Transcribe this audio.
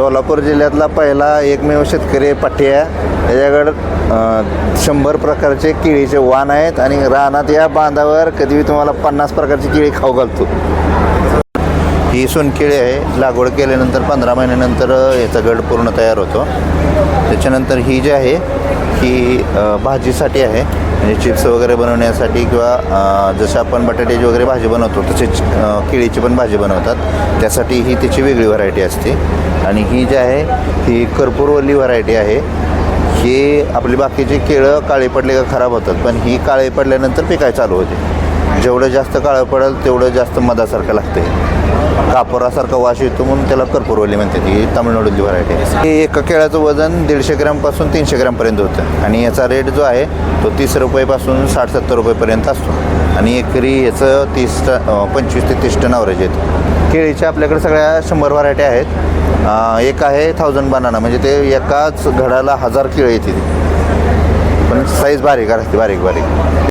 सोलापूर जिल्ह्यातला पहिला एकमेव शेतकरी पाटिया. त्याच्याकडं शंभर प्रकारचे केळीचे वाण आहेत आणि रानात या बांधावर कधी तुम्हाला पन्नास प्रकारची केळी खाऊ घालतो. ही सोनकेळी आहे. लागवड केल्यानंतर पंधरा महिन्यानंतर याचा गड पूर्ण तयार होतो. त्याच्यानंतर ही जी आहे ही भाजीसाठी आहे. म्हणजे चिप्स वगैरे बनवण्यासाठी किंवा जसं आपण बटाट्याची वगैरे भाजी बनवतो तसेच केळीची पण भाजी बनवतात. त्यासाठी ही त्याची वेगळी व्हरायटी असते. आणि ही जी आहे ही कर्पूरवल्ली व्हरायटी आहे. ही आपली बाकीची केळं काळी पडले का खराब होतात पण ही काळी पडल्यानंतर पिकाय चालू होते? जेवढं जास्त काळं पडेल तेवढं जास्त मधासारखं लागते. कापोरासारखा वास येतो म्हणून त्याला कर्पूरवली म्हणतात. ही तामिळनाडूची व्हरायटी आहे. हे एका केळाचं वजन दीडशे ग्रॅमपासून तीनशे ग्रॅमपर्यंत होतं. आणि याचा रेट जो आहे तो तीस रुपयेपासून साठ सत्तर रुपयेपर्यंत असतो. आणि एकरी याचं तीस पंचवीस ते तीस टन ॲव्हरेज येतं. केळीच्या आपल्याकडे सगळ्या शंभर व्हरायटी आहेत. एक आहे थाउजंड बनाना म्हणजे ते एकाच घडाला हजार किळ येते पण साईज बारीक असते बारीक बारीक.